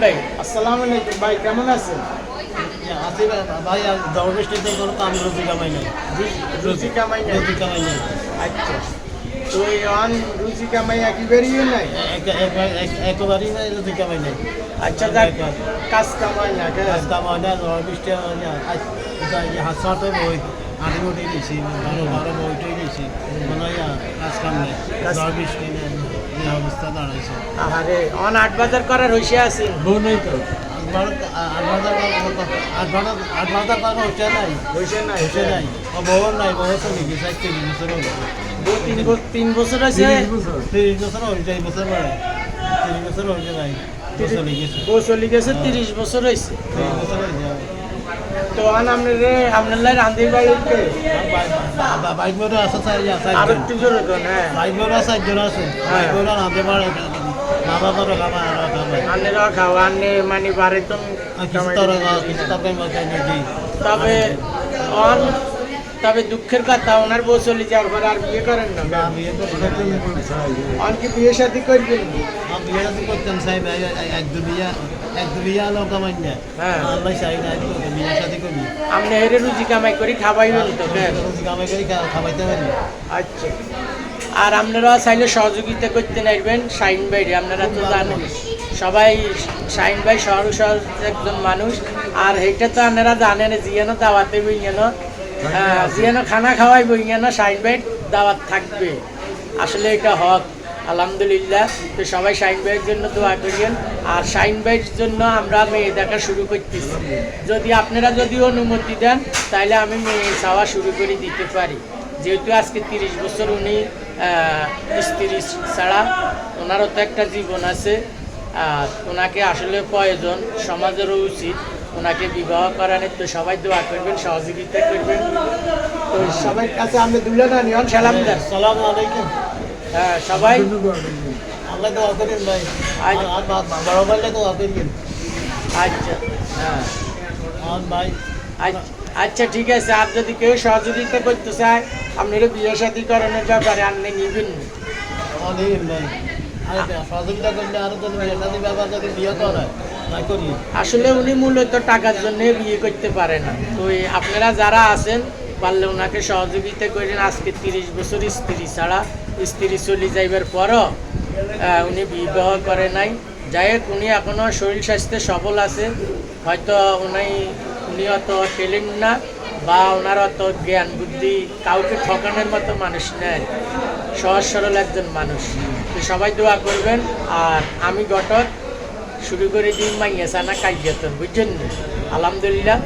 ভাই? আসসালামু আলাইকুম ভাই কেমন আছেন? আছি ভাই আর দরবেশটিতে কোনো কাম রুজি কামাই নাই। রুজি কামাই নাই? রুজি কামাই নাই। আচ্ছা। তো এই অন রুজি কামাই একেবারেই নাই? এক- এক- এক- একেবারেই নাই রুজি কামাই নাই। আচ্ছা যাক কাজ কামাই না কে? কাজ কামাই না দরবেশটি হাত বই আড়ি উঠে দিয়েছি বারো বারো বইটাই দিয়েছি মানে ইয়া, কাজ কাম নেই দরবেশটি আহারে অন আট বাজার করার হইসে আছেন বউ নেই তো। তিন বছর হয়েছে তিরিশ বছর। হয়েছে এই বছর বাড়ে তিরিশ বছর হয়েছে ভাই বউ চলে গেছে তিরিশ বছর হয়েছে বছর হয়েছে তো আপনার আপনার লাই রান্ধি বাড়িতে বাইক মোটর আছে চাই আর চারজন একটু জোরে কোন হ্যাঁ। বাইক মোটর চারজন আছে। বাইক মোটর আনতে পারে মা বাবারও খাবার আরও খাবার আন্নেরা খাওয়া আন্নে মানে তো তবে অন তবে দুঃখের কথা ওনার বউ চলে যাওয়ার পর আর বিয়ে করেন না? বিয়ে শাদি করবেন? বিয়ে চাই ভাই এক দু বিয়া হ্যাঁ। আপনি হেরে রুজি কামাই করে তো কামাই করি খাওয়াইতে পারি আচ্ছা। আর আপনারা চাইলে সহযোগিতা করতে নাইবেন শাইন ভাইরে আপনারা তো জানেন। সবাই শাইন ভাই সহজ সহজ একজন মানুষ। আর এইটা তো আপনারা জানেন জিয়ানো দাওয়াতে বই বইয়ানো জিয়ানো খানা খাওয়াই বই বইয়ানো শাইন ভাই দাওয়াত থাকবে। আসলে এটা হক। আলহামদুলিল্লাহ। তো সবাই শাইন ভাইয়ের জন্য দোয়া করিয়েন। আর শাইন ভাইয়ের জন্য আমরা মেয়ে দেখা শুরু করতেছি। যদি আপনারা যদি অনুমতি দেন, তাহলে আমি মেয়ে চাওয়া শুরু করে দিতে পারি। যেহেতু আজকে তিরিশ বছর উনি স্ত্রী ছাড়া, ওনারও তো একটা জীবন আছে। আর ওনাকে আসলে প্রয়োজন, সমাজেরও উচিত ওনাকে বিবাহ করানোর। তো সবাই দোয়া করবেন, সহযোগিতা করবেন। তো সবাই কাছে আমি দুলে না নিয়ন সালাম দেন। সালাম আলাইকুম। হ্যাঁ সবাই? আল্লাহ দোয়া করেন ভাই। আর বড় ভাইলে দোয়া করেন আচ্ছা হ্যাঁ। ভাই আচ্ছা- আচ্ছা ঠিক আছে। আর যদি কেউ সহযোগিতা করতে চায় আপনারা বিয়ে সাথী করানোর ব্যাপারে আপনি নিবেন আসলে উনি মূলত টাকার জন্য বিয়ে করতে পারে না। তো আপনারা যারা আছেন পারলে ওনাকে সহযোগিতা করেন। আজকে তিরিশ বছর স্ত্রী ছাড়া স্ত্রী চলে যাইবার পরও উনি বিবাহ করে নাই। যাই হোক উনি এখনও শরীর স্বাস্থ্যে সবল আছে। হয়তো উনি উনি অত ট্যালেন্ট না বা ওনার অত জ্ঞান বুদ্ধি কাউকে ঠকানোর মতো মানুষ নেয় সহজ সরল একজন মানুষ। তো সবাই দোয়া করবেন। আর আমি ঘটক শুরু করে দিই মাইয়া সানা কাইয়াতন, বুঝছেন? আলহামদুলিল্লাহ।